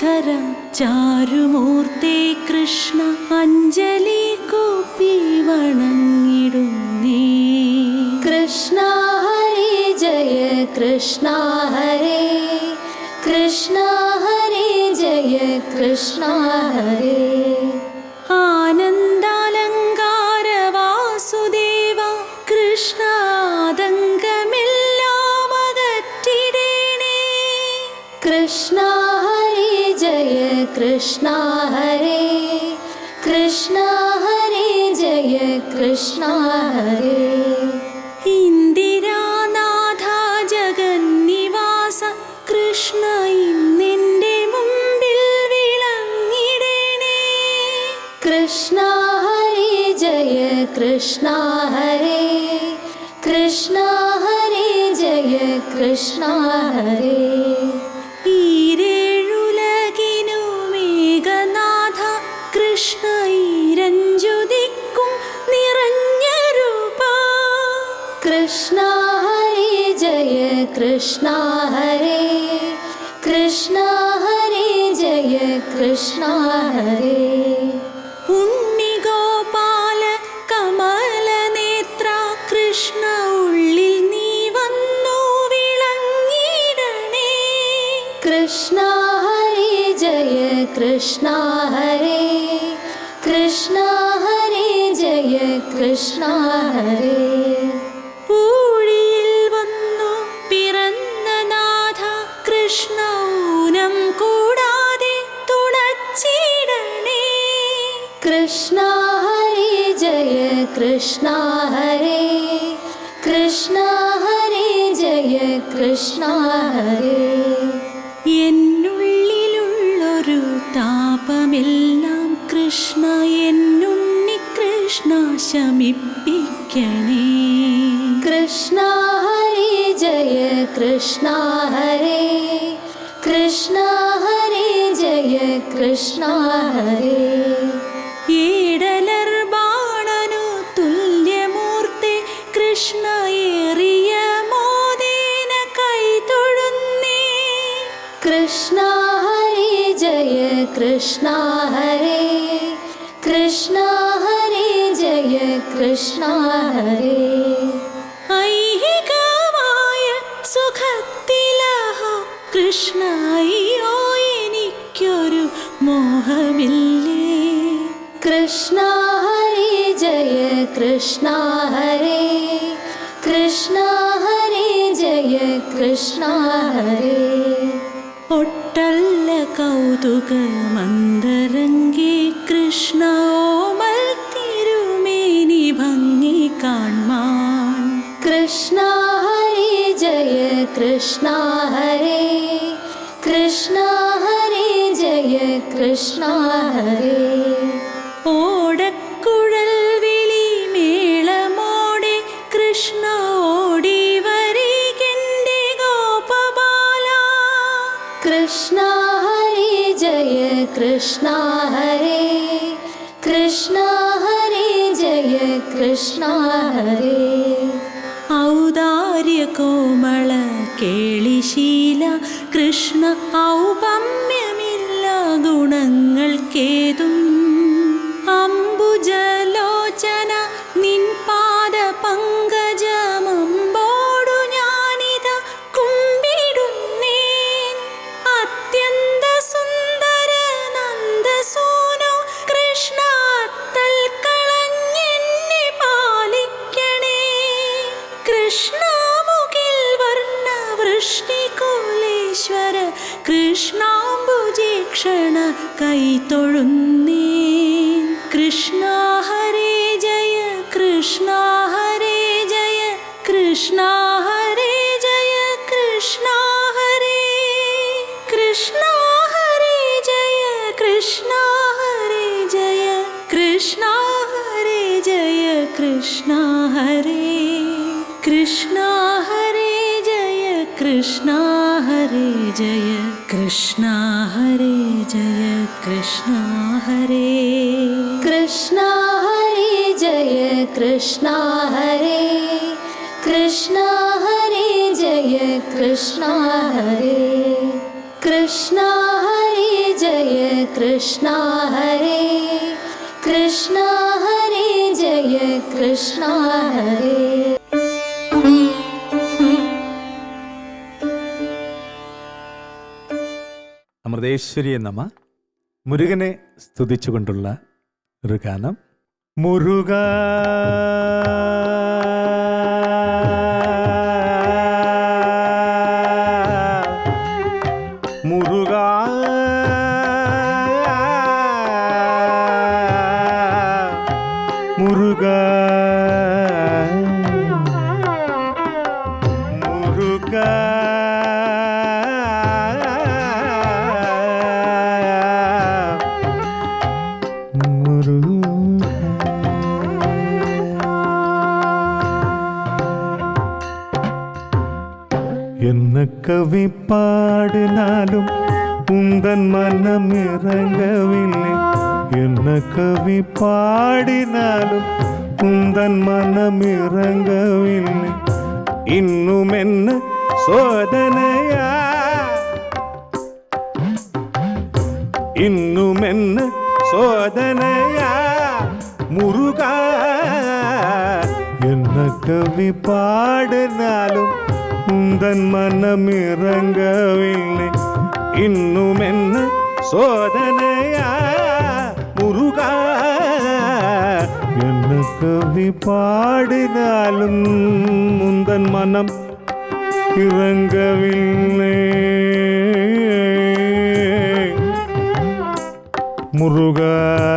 ശ്രീധര ചാരുമൂർത്തി കൃഷ്ണ അഞ്ജലി കൂപ്പി വണങ്ങിടുന്നേ കൃഷ്ണ ഹരി ജയ കൃഷ്ണ ഹരേ. കൃഷ്ണ ഹരി ജയ കൃഷ്ണ ഹരേ. കൃഷ്ണ ഹരേ. ഇന്ദിരാനാഥ ജഗന്നിവാസ കൃഷ്ണ ഇന്നെന്റെ മുമ്പിൽ വിളങ്ങിടേണേ. കൃഷ്ണ ഹരേ ജയ കൃഷ്ണ ഹരേ. കൃഷ്ണ ഹരേ ജയ കൃഷ്ണ ഹരേ. Hare താപമെല്ലാം കൃഷ്ണ എന്നുണ്ണി കൃഷ്ണ ശമിപ്പിക്കണേ. കൃഷ്ണ ഹരി ജയ കൃഷ്ണ ഹരേ. കൃഷ്ണ ഹരി ജയ കൃഷ്ണ ഹരേ. കൃഷ്ണ ഹരേ കൃഷ്ണ ഹരേ ജയ കൃഷ്ണ ഹരേ. ഐഹികമായ സുഖത്തിലഹ കൃഷ്ണ അയ്യോ എനിക്കൊരു മോഹമില്ലേ? കൃഷ്ണ ഹരേ ജയ കൃഷ്ണ ഹരേ കൃഷ്ണ ഹരേ ജയ കൃഷ്ണ ഹരേ. ഒട്ടല്ല കൗതുക മന്ദരംഗി കൃഷ്ണ ഓമൽ തിരുമേനി ഭംഗി കാൺമാൻ. കൃഷ്ണ ഹരി ജയ കൃഷ്ണ ഹരേ കൃഷ്ണ ഹരി ജയ കൃഷ്ണ ഹരേ. കൃഷ്ണ ഹരേ കൃഷ്ണ ഹരേ ജയ കൃഷ്ണ ഹരേ. ഔദാര്യ കോമള കേളിശീല കൃഷ്ണ ഔപമ്യമില്ല കൃഷ്ണാംബുജീക്ഷണ കൈതൊഴുന്നേ കൃഷ്ണ ഹരേ ജയ കൃഷ്ണ ഹരേ ജയ കൃഷ്ണ ഹരേ ജയ കൃഷ്ണ ഹരേ കൃഷ്ണ ഹരേ ജയ കൃഷ്ണ ഹരേ ജയ കൃഷ്ണ ഹരേ ജയ കൃഷ്ണ ഹരേ കൃഷ്ണ ഹരേ ജയ കൃഷ്ണ ഹരേ ജയ കൃഷ്ണ ഹരേ ജയ കൃഷ്ണ ഹരേ. കൃഷ്ണ ഹരേ ജയ കൃഷ്ണ ഹരേ. കൃഷ്ണ ഹരേ ജയ കൃഷ്ണ ഹരേ. കൃഷ്ണ ഹരേ ജയ കൃഷ്ണ ഹരേ. കൃഷ്ണ ഹരേ ജയ കൃഷ്ണ ഹരേ. അമൃതേശ്വരിയെ നമ. മുരുകനെ സ്തുതിച്ചുകൊണ്ടുള്ള ഒരു ഗാനം. മുരുക. മുരുക. മുരുക. என்ன கவி பாடினாலும் உந்தன் மனம் இறங்கவில்லை என்ன கவி பாடினாலும் உந்தன் மனம் இறங்கவில்லை இன்னும் என்ன சோதனையா இன்னும் என்ன சோதனையா முருகா என்ன கவி பாடினாலும் உந்தன் மனம் இறங்கவில்லை இன்னும் என்ன சோதனையா முருகா? என்ன கவி பாடினாலும் உந்தன் மனம் இறங்கவில்லை. முருகா.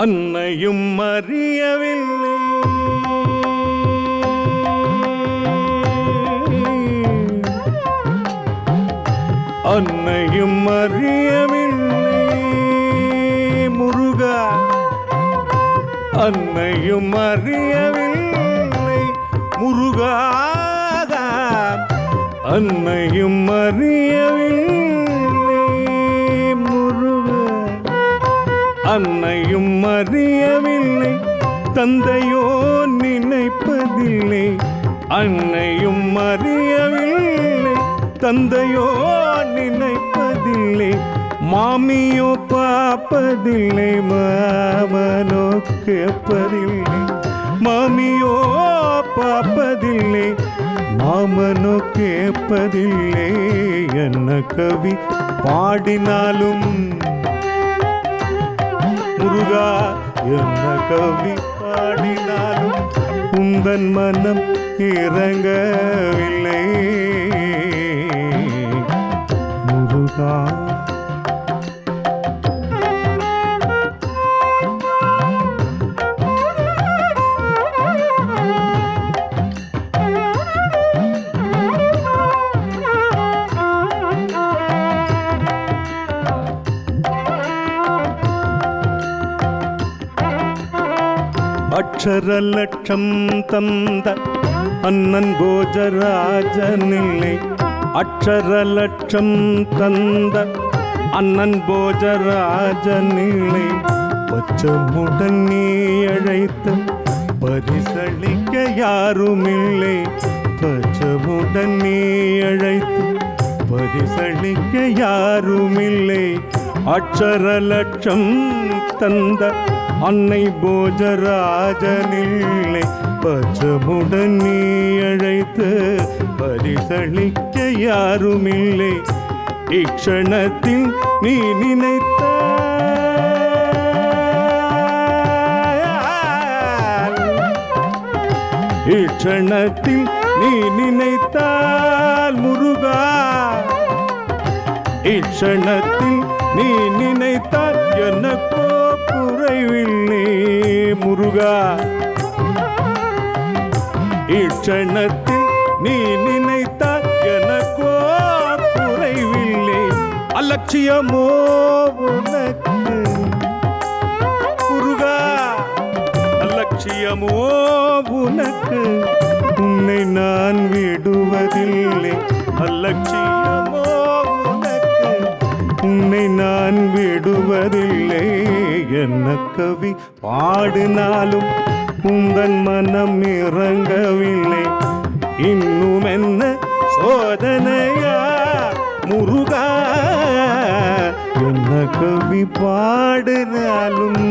அன்னையும் அறியவில்லை. அன்னையும் அறியவில்லை. முருகா அன்னையும் அறியவில்லை. முருகா அன்னையும் அறியவில்லை. அன்னையும் அறியவில்லை தந்தையோ நினைப்பதில்லை. அன்னையும் அறியவில்லை தந்தையோ நினைப்பதில்லை. மாமியோ பார்ப்பதில்லை மாமனோ கேட்பதில்லை மாமியோ பார்ப்பதில்லை மாமனோ கேட்பதில்லை என்ன கவி பாடினாலும் முருகா என்ன கவி பாடினாலும் உந்தன் மனம் இறங்கவில்லை. அக்ஷர லட்சம் தந்த அண்ணன் போஜராஜனில்லை அக்ஷர லட்சம் தந்த அண்ணன் போஜராஜனில்லை பச்சமுடன் நீ அழைத்த பரிசளிக்க யாருமில்லை. பச்சமுடன் நீ அழைத்து பரிசளிக்க யாருமில்லை. அக்ஷர லட்சம் தந்த அன்னை போஜராஜனில்லை. பச்சமுடன் நீ அழைத்து பரிசளிக்க யாருமில்லை. இக்ஷணத்தில் நீ நினைத்த இக்ஷணத்தில் நீ நினைத்தால் முருகா இக்ஷணத்தில் நீ நினைத்தால் எனக்கோ குறைவில்லை முருகா. இச்சணத்தில் நீ நினைத்தால் எனக்கோ குறைவில்லை அலட்சியமோ உனக்கு முருகா அலட்சியமோ உனக்கு உன்னை நான் விடுவதில்லை அலட்சியமோ உனக்கு உன்னை நான் விடுவதில்லை என்ன கவி பாடினாலும் உந்தன் மனம் இறங்கவில்லை இன்னும் என்ன சோதனையா முருகா என்ன கவி பாடினாலும்